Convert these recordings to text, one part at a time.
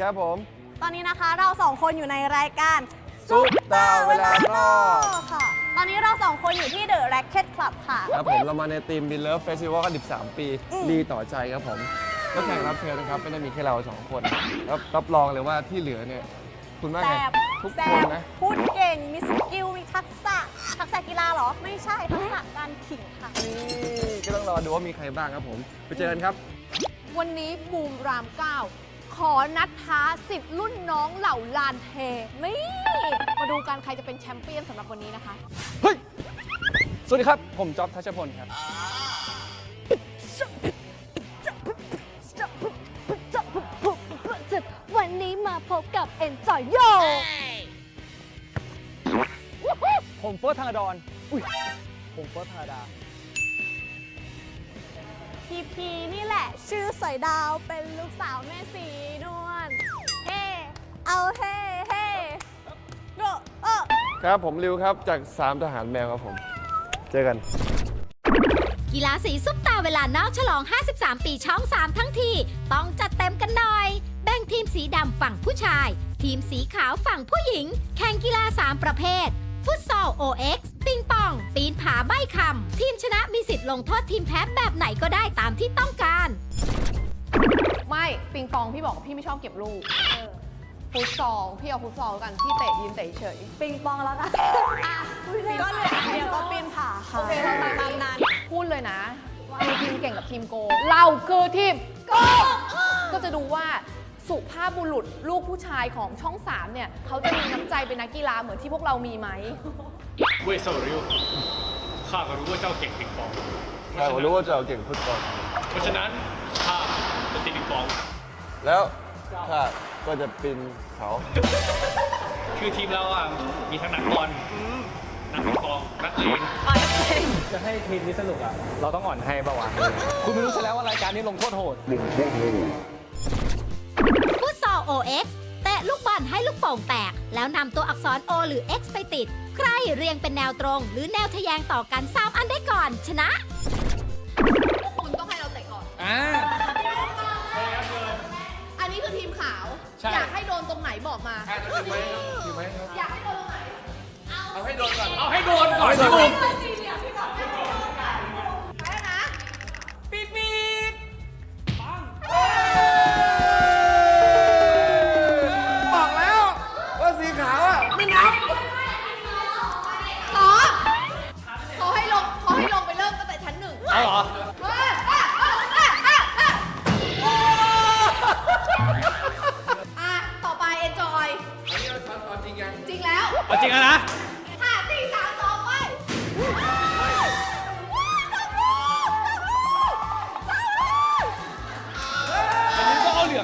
ครับผม ตอนนี้นะคะเราสองคนอยู่ในรายการซุปตาเวลานอกค่ะ ตอนนี้เราสองคนอยู่ที่ The Racket Club ค่ะ ครับผมเรามาในทีม b ิ l เลิฟเฟสติวัลกัน13 ปีอืมดีต่อใจครับผม แล้วแขกรับเชิญนะครับไม่ได้มีแค่เราสองคนรับรับรองเลยว่าที่เหลือเนี่ย คุณว่าแซไงบทุกแซคนบนะ พูดเก่ง มีสกิล มีทักษะ ทักษะกีฬาเหรอ ไม่ใช่ ทักษะการขิงค่ะ นี่ก็ต้องรอดูว่ามีใครบ้างครับผม ไปเจอกันครับ วันนี้บูมรามเก้าข อนัดท้าสิบรุ่นน้องเหล่าลานเทนี่ มาดูกันใครจะเป็นแชมเปี้ยนสำหรับวันนี้นะคะ เฮ้ย สวัสดีครับ ผมจ๊อบทัชพลครับ วันนี้มาพบกับ Enjoy Yo ผมเฟิร์สธนาดอน อุ้ย ผมเฟิร์สธนาดา พีพีนี่แหละ ชื่อสอยดาวเป็นลูกสาวแม่สีนวลเฮ้เอาเฮ้เฮ้โกเออครับผมริวครับจาก 3 ทหารแมวครับผม เจอกัน กีฬาสีซุปตาเวลานอกฉลอง 53 ปีช่อง 3 ทั้งที ต้องจัดเต็มกันหน่อย แบ่งทีมสีดำฝั่งผู้ชาย ทีมสีขาวฝั่งผู้หญิง แข่งกีฬา 3 ประเภท ฟุตซอล OX ปิงป องปีนผาใบคำทีมชนะมีสิทธิ์ลงโทษทีมแพ้แบบไหนก็ได้ตามที่ต้องการ ไม่ปิงปองพี่บอกว่าพี่ไม่ชอบเก็บลูกฟุตซอลพี่เอาฟุตซอลกันพี่เตะยืนเตะเฉยปิงปองแล้วกันอะก็เหลือเดียวก็ปีนผาค่ะโอเคเราตามตามนั้นพูดเลยนะมีทีมเก่งกับทีมโกงเราคือทีมโกงก็จะดูว่าสุภาพบุรุษลูกผู้ชายของช่อง 3 เนี่ย เขาจะมีน้ำใจเป็นนักกีฬาเหมือนที่พวกเรามีไหม เว่ยเซาริวข้าก็รู้ว่าเจ้าเก่งปิงปองใช่ผมรู้ว่าจะเอาเก่งฟุตบอล เพราะฉะนั้นข้าจะตีปิงปอง แล้วข้าก็จะปีนเขา คือทีมเราอะมีทั้งนักบอลนักปิงปองนักเลงจะให้ทีมนี้สนุกอะ เราต้องอ่อนให้ปะวะคุณไม่รู้ซะแล้วว่ารายการนี้ลงโทษโหด ฟุตซอล OX เตะลูกบอลให้ลูกโป่งแตก แล้วนำตัวอักษร O หรือ X ไปติด ใครเรียงเป็นแนวตรง หรือแนวทะแยงต่อกันสามอันได้ก่อนชนะพวกคุณต้องให้เราเตะก่อน อ่า อันนี้คือทีมขาว ใช่ อยากให้โดนตรงไหนบอกมาอยากให้โดนตรงไหนเอาให้โดนก่อนที่บุม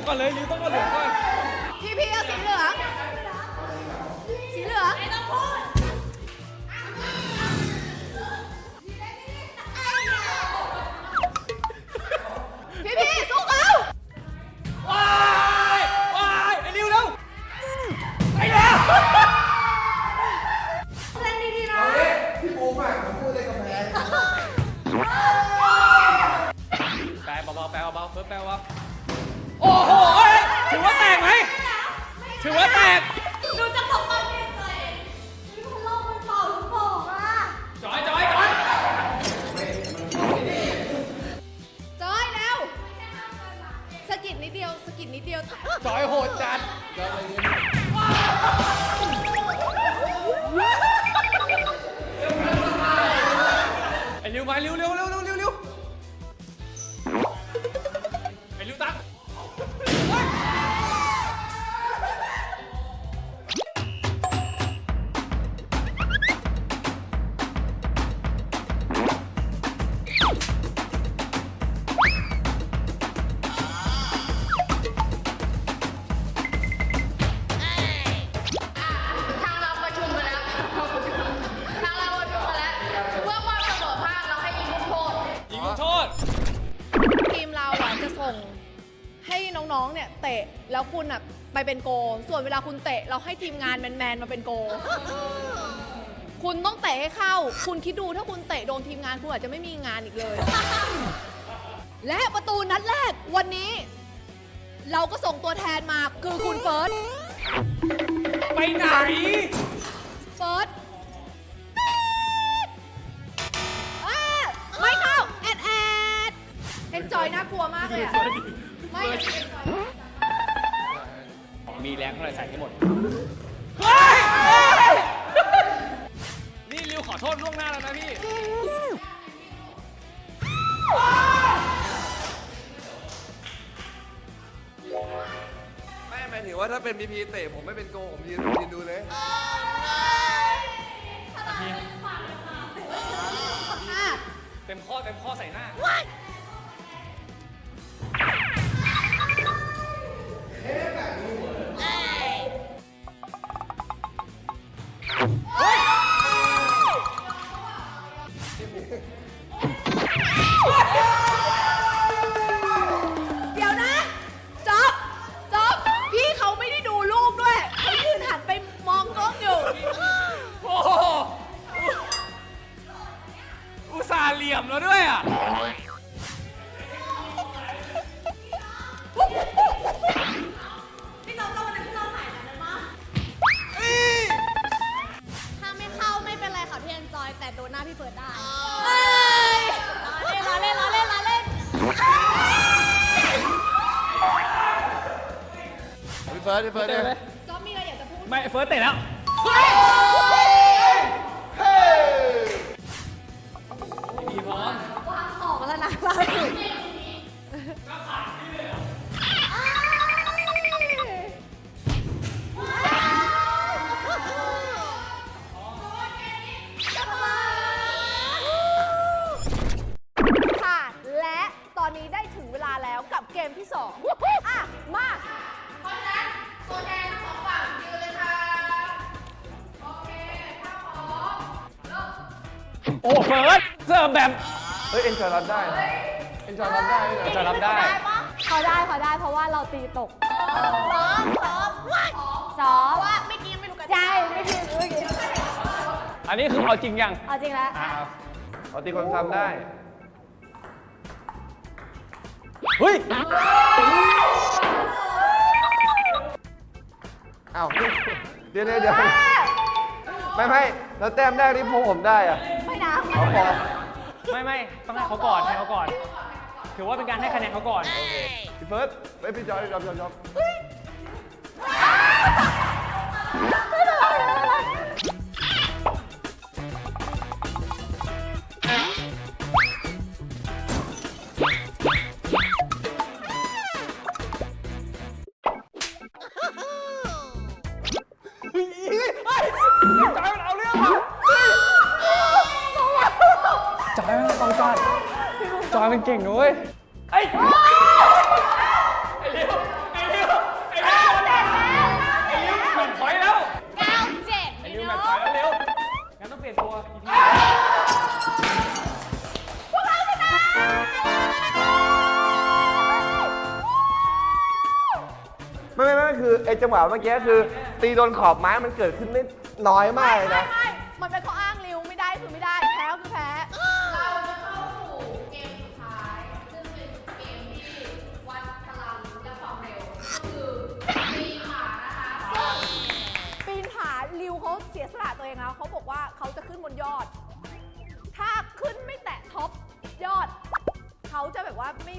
ก่อนเลยลิวต้องเอาเหลืองก่อนพี่พี่เอาสีเหลือง ไอ้ แล้วคุณอะไปเป็นโก ส่วนเวลาคุณเตะเราให้ทีมงานแมนๆมาเป็นโก คุณต้องเตะให้เข้า คุณคิดดูถ้าคุณเตะโดนทีมงานคุณอาจจะไม่มีงานอีกเลย และประตูนัดแรกวันนี้ เราก็ส่งตัวแทนมาคือคุณเฟิร์ส ไปไหน เฟิร์สอ่าไม่เข้า แอดแอดเอ็นจอยน่ากลัวมากเลยอะไม่มีแร งเท่าไหร่ใส่ให้หมด นี่ริวขอโทษล่วงหน้าแล้วนะพี่ ไม่หมายถึงว่าถ้าเป็นพีพีเตะผมไม่เป็นโกผมยืนยืนดูเลยอะเต็มข้อเต็มข้อใส่หน้า เฟิร์สพี่เฟิร์สเนี่ยจ๊อบมีอะไรอยากจะพูด ไม่เฟิร์สเตะแล้วมี จอยรับได้นะเอ็นจอยรับได้นะจะรับได้เขาได้เขาได้เพราะว่าเราตีตกซ้อมซ้อมซ้อมว่าไม่กินไม่รู้กันใช่ไม่กินไม่กินอันนี้คือเอาจริงยังเอาจริงแล้วอ่าเอาตีคนซ้ำได้ เฮ้ย อ้าวเดี๋ยวเดี๋ยวเดี๋ยวไม่ไม่แล้วแต้มแรกที่พวกผมได้อะไม่นะ เอาพอ ไม่ไม่ต้องให้เขาก่อนให้เขาก่อน ถือว่าเป็นการให้คะแนนเขาก่อน พี่เฟิร์สไปพี่จอยจอยจอยจอยจ จังหวะเมื่อกี้คือ ตีโดนขอบไม้มันเกิดขึ้นได้น้อยมากเลยนะ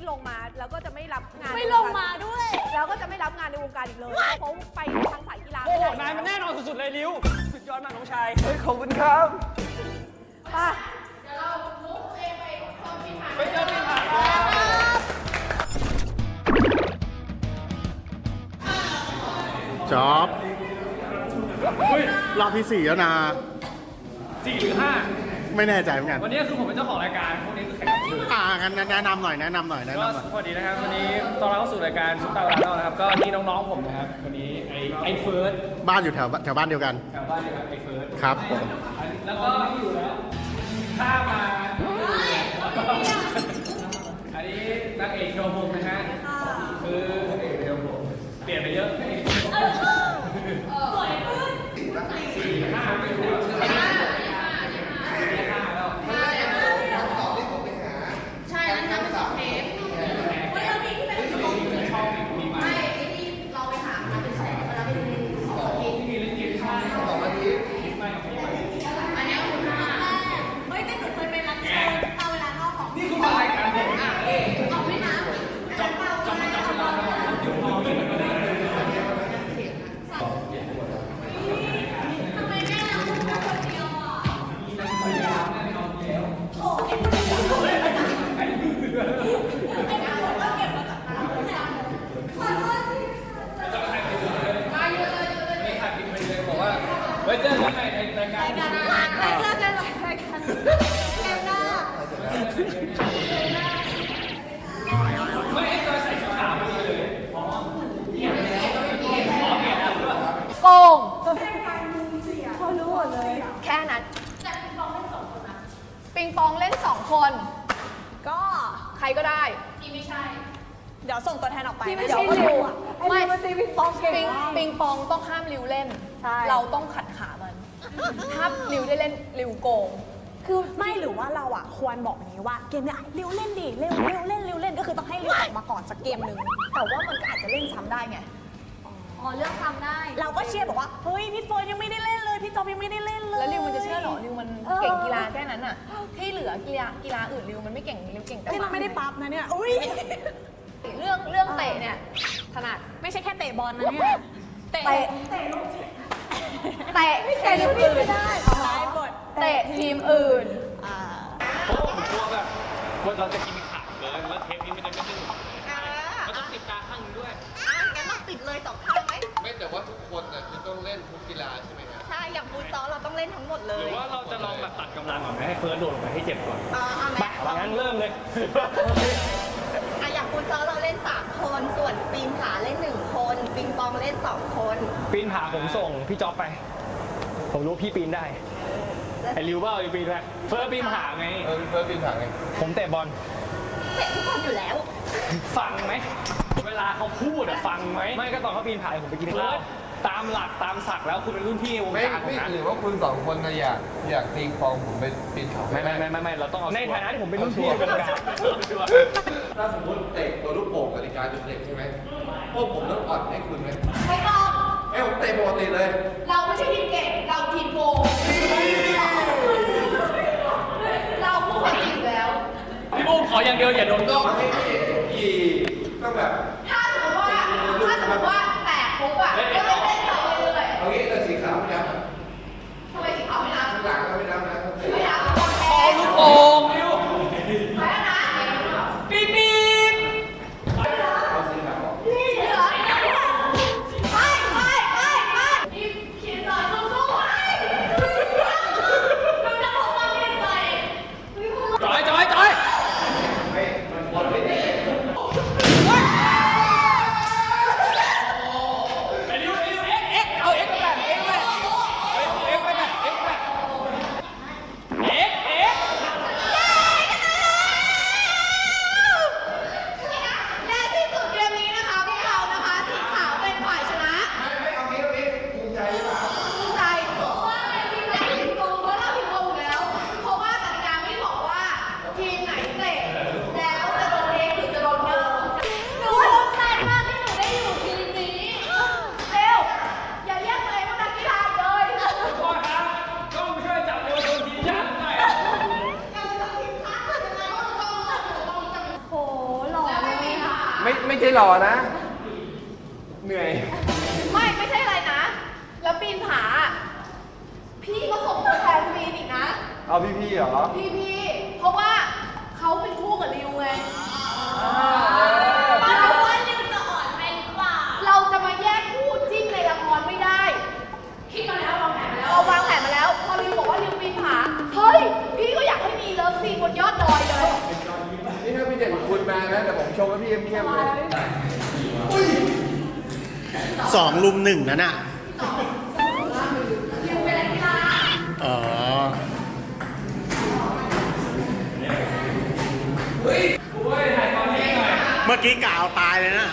ลงมาแล้วก็จะไม่รับงานไม่ในลวงกรมาด้วย แล้วก็จะไม่รับงานในวงการอีกเลยเพราะเขาไปทางสายกีฬาโอ้ไม่โหได้นายมันแน่นอนสุดๆเลยริวสุดยอดมากน้องชายเฮ้ยขอบคุณครับไปไปเจอปีนผาจ๊อบรอบที่สี่แล้วนะสี่หรือห้า ไม่แน่ใจเหมือนกัน วันนี้คือผมเป็นเจ้าของรายการพวกนี้คือแขกรับเชิญ อ่างั้นแนะนำหน่อยแนะนำหน่อยแนะก็นำหน่อย สวัสดีนะครับวันนี้ตอนเราเข้าสู่รายการซุปตาร์เรานะครับก็นี่น้องๆผมนะครับวันนี้ไอ้ไอ้เฟิร์สบ้านอยู่แถวแถวบ้านเดียวกัน แถวบ้านเดียวกับไอ้เฟิร์สครับผม แล้วก็อยู่แล้วข้ามมาอันนี้นักเอกโชว์ผม รายการราการไปกันหลรการเทน้าเทน้าไม่ไอ้ตัใส่ชุดขาวมเลยอ๋อเนี่ยอ๋อเนี่ยโกงเขารู้หมดเลย แค่นั้แต่ปิงปองเล่นสองคนนะปิงปองเล่นสองคน ก็ใครก็ได้พี่ไม่ใช่ เดี๋ยวส่งตัวแทนออกไปที่ไม่ใช่ลิว ไอ้ริวมันตีปิงปองเก่งปิงมาก ปิงปองต้องห้ามริวเล่น ใช่ เราต้องขัดขามัน ถ้าริวได้เล่นริวโกง คือไม่หรือว่าเราอะควรบอกอย่างนี้ว่าเกมเนี้ยเร็วเล่นดิเร็วเร็วเล่นเร็วเล่นก็คือต้องให้เร็วออกมาก่อนสักเกมหนึ่งแต่ว่ามันก็อาจจะเล่นซ้ำได้ไง อ๋อเลือกซ้ำได้ เราก็เชียร์บอกว่าเฮ้ยพี่เฟิร์นยังไม่ได้เล่นเลยพี่จอบยังไม่ได้เล่นเลยแล้วริวมันจะเชื่อเหรอริวมันเออเก่งกีฬาแค่นั้นอะ ที่เหลือกีฬากีฬาอื่นริวมันไม่เก่งริวเก่งแต่นี่มันไม่ได้ปั๊บนะเนี่ยอุ้ย เรื่องเรื่องเตะเนี่ยถนัดไม่ใช่แค่เตะบอลนะเนี่ยเตะเตะเตะลูกเตะทีมอื่นได้ได้หมดเตะทีมอื่นอ่าเพราะว่าผมกลัวแบบว่าเราจะกินขาดเกินแล้วเทปนี้มันจะไม่สนุกมันต้องติดตาข้างหนึงด้วยงั้นเราปิดเลยสองข้างไหมไม่แต่ว่าทุกคนน่ะคือต้องเล่นทุกกีฬาใช่ไหมครับใช่อย่างฟูตซอลเราต้องเล่นทั้งหมดเลหรืยอว่าเราจะลองแบบตัดกำลังก่อนไหมให้เฟิร์สโดดลงไปให้เจ็บก่อนอ่าเอาไหมไปงั้นเริ่มเลยอะอย่างฟูต ซอลเราเล่น3คน ส่วนปีนผาเล่น1คน ปิงปองเล่น2คนปีนผาผมส่งพี่จ๊อบไป ผมรู้พี่ปีนได้ไอ้ริวว่าริวปีนไปเฟิร์สปีนผาไง เออเฟิร์สปีนผาไงผมเตะบอล เตะทุกคนอยู่แล้ว ฟังไหม เวลาเขาพูดอะฟังไหม ไม่ก็ตอนเขาปีนผาผมไปกินเฟิข้าร์วสตามหลักตามศักดิ์แล้วคุณเป็นรุ่นพี่ในวงไม่การผมไม่นะหรือว่าคุณสองคนน่ะอยากอยากตีฟองผมไปปีนเขาไม่ไม่ไม่ไม่ไม่เราต้องเอาในชัวร์ฐานะที่ผมเป็นรุ่นพี่ในวงการชัวร์ ถ้าสมมติเตะตัวลูกโป่งกติกาจุดเด็กใช่ไหมพวกผมต้องอ่อนให้คุณไหมไม่ต้องไอ้ผมเตะปกติเลย เราไม่ใช่ทีมเก่ง เราทีมโกงเราพูดความจริงอยู่แล้ว พี่บูมขออย่างเดียวอย่าโดนกล้องกี่ต้องแบบถ้าสมมติว่ ไม่ไม่ใช่หล่อนะ เหนื่อย ไม่ไม่ใช่อะไรนะ แล้วปีนผา พี่ก็ส่งตัวแทนปีนอีกนะ เอาพี่ๆเหรอ พี่พี่เพราะว่าเขาเป็นคู่กับริวไง สองลุมหนึ่งนั่นน่ะอ๋อเมื่อกี้กล่าวตายเลยนะ